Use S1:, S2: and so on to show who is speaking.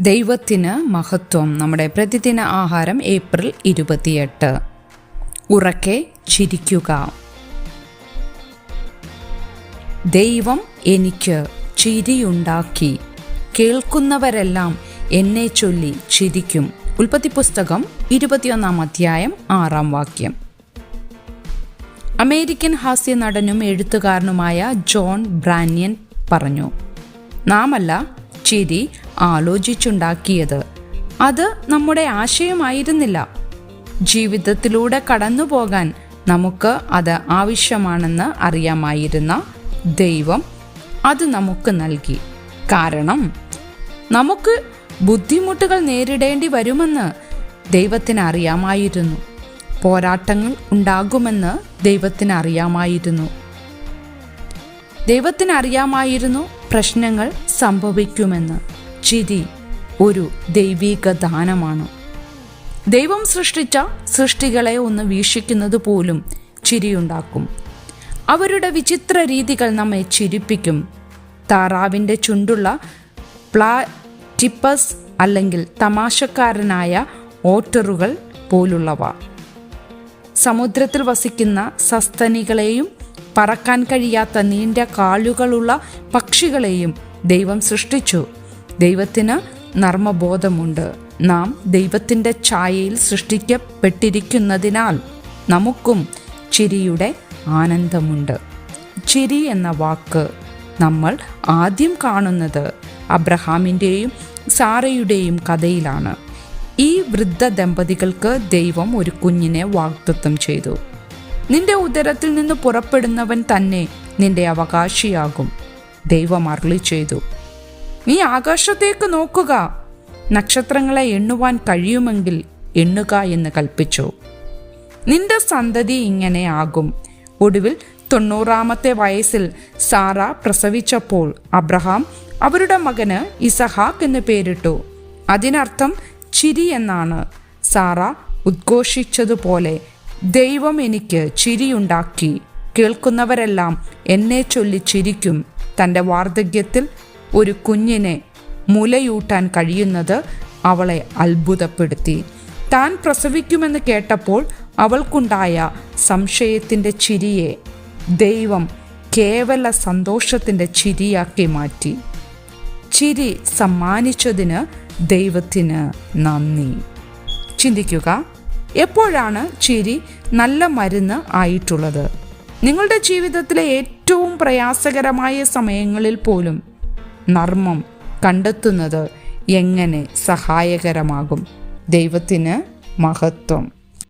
S1: ദൈവത്തിന് മഹത്വം. നമ്മുടെ പ്രതിദിന ആഹാരം ഏപ്രിൽ ഇരുപത്തിയെട്ട്. ഉറക്കെ ചിരിക്കുക. ദൈവം എനിക്ക് ചിരിയുണ്ടാക്കി. കേൾക്കുന്നവരെല്ലാം എന്നെ ചൊല്ലി ചിരിക്കും. ഉൽപ്പത്തി പുസ്തകം ഇരുപത്തിയൊന്നാം അധ്യായം ആറാം വാക്യം. അമേരിക്കൻ ഹാസ്യ നടനും എഴുത്തുകാരനുമായ ജോൺ ബ്രാനിയൻ പറഞ്ഞു നാമല്ല ചിരി ആലോചിച്ചുണ്ടാക്കിയത്. അത് നമ്മുടെ ആശയമായിരുന്നില്ല. ജീവിതത്തിലൂടെ കടന്നു പോകാൻ നമുക്ക് അത് ആവശ്യമാണെന്ന് അറിയാമായിരുന്ന ദൈവം അത് നമുക്ക് നൽകി. കാരണം നമുക്ക് ബുദ്ധിമുട്ടുകൾ നേരിടേണ്ടി വരുമെന്ന് ദൈവത്തിന് അറിയാമായിരുന്നു. പോരാട്ടങ്ങൾ ഉണ്ടാകുമെന്ന് ദൈവത്തിന് അറിയാമായിരുന്നു. ദൈവത്തിന് അറിയാമായിരുന്നു പ്രശ്നങ്ങൾ സംഭവിക്കുമെന്ന്. ചിരി ഒരു ദൈവീക ദാനമാണ്. ദൈവം സൃഷ്ടിച്ച സൃഷ്ടികളെ ഒന്ന് വീക്ഷിക്കുന്നത് പോലും ചിരിയുണ്ടാക്കും. അവരുടെ വിചിത്ര രീതികൾ നമ്മെ ചിരിപ്പിക്കും. താറാവിന്റെ ചുണ്ടുള്ള പ്ലാറ്റിപ്പസ് അല്ലെങ്കിൽ തമാശക്കാരനായ ഓട്ടറുകൾ പോലുള്ളവ. സമുദ്രത്തിൽ വസിക്കുന്ന സസ്തനികളെയും പറക്കാൻ കഴിയാത്ത നീണ്ട കാലുകളുള്ള പക്ഷികളെയും ദൈവം സൃഷ്ടിച്ചു. ദൈവത്തിന് നർമ്മബോധമുണ്ട്. നാം ദൈവത്തിന്റെ ഛായയിൽ സൃഷ്ടിക്കപ്പെട്ടിരിക്കുന്നതിനാൽ നമുക്കും ചിരിയുടെ ആനന്ദമുണ്ട്. ചിരി എന്ന വാക്ക് നമ്മൾ ആദ്യം കാണുന്നത് അബ്രഹാമിന്റെയും സാറയുടെയും കഥയിലാണ്. ഈ വൃദ്ധ ദമ്പതികൾക്ക് ദൈവം ഒരു കുഞ്ഞിനെ വാഗ്ദത്വം ചെയ്തു. നിന്റെ ഉദരത്തിൽ നിന്ന് പുറപ്പെടുന്നവൻ തന്നെ നിന്റെ അവകാശിയാകും ദൈവം അരുളി ചെയ്തു. നീ ആകാശത്തേക്ക് നോക്കുക. നക്ഷത്രങ്ങളെ എണ്ണുവാൻ കഴിയുമെങ്കിൽ എണ്ണുക എന്ന് കൽപ്പിച്ചു. നിന്റെ സന്തതി ഇങ്ങനെ ആകും. ഒടുവിൽ തൊണ്ണൂറാമത്തെ വയസ്സിൽ സാറ പ്രസവിച്ചപ്പോൾ അബ്രഹാം അവരുടെ മകന് ഇസഹാക്ക് എന്ന് പേരിട്ടു. അതിനർത്ഥം ചിരി എന്നാണ്. സാറ ഉദ്ഘോഷിച്ചതുപോലെ ദൈവം എനിക്ക് ചിരിയുണ്ടാക്കി. കേൾക്കുന്നവരെല്ലാം എന്നെ ചൊല്ലി ചിരിക്കും. തന്റെ വാർദ്ധക്യത്തിൽ ഒരു കുഞ്ഞിനെ മുലയൂട്ടാൻ കഴിയുന്നത് അവളെ അത്ഭുതപ്പെടുത്തി. താൻ പ്രസവിക്കുമെന്ന് കേട്ടപ്പോൾ അവൾക്കുണ്ടായ സംശയത്തിന്റെ ചിരിയെ ദൈവം കേവല സന്തോഷത്തിന്റെ ചിരിയാക്കി മാറ്റി. ചിരി സമ്മാനിച്ചതിന് ദൈവത്തിന് നന്ദി. ചിന്തിക്കുക എപ്പോഴാണ് ചിരി നല്ല മരുന്ന് ആയിട്ടുള്ളത്? നിങ്ങളുടെ ജീവിതത്തിലെ ഏറ്റവും പ്രയാസകരമായ സമയങ്ങളിൽ പോലും നർമ്മം കണ്ടെത്തുന്നത് എങ്ങനെ സഹായകരമാകും? ദൈവത്തിന് മഹത്വം.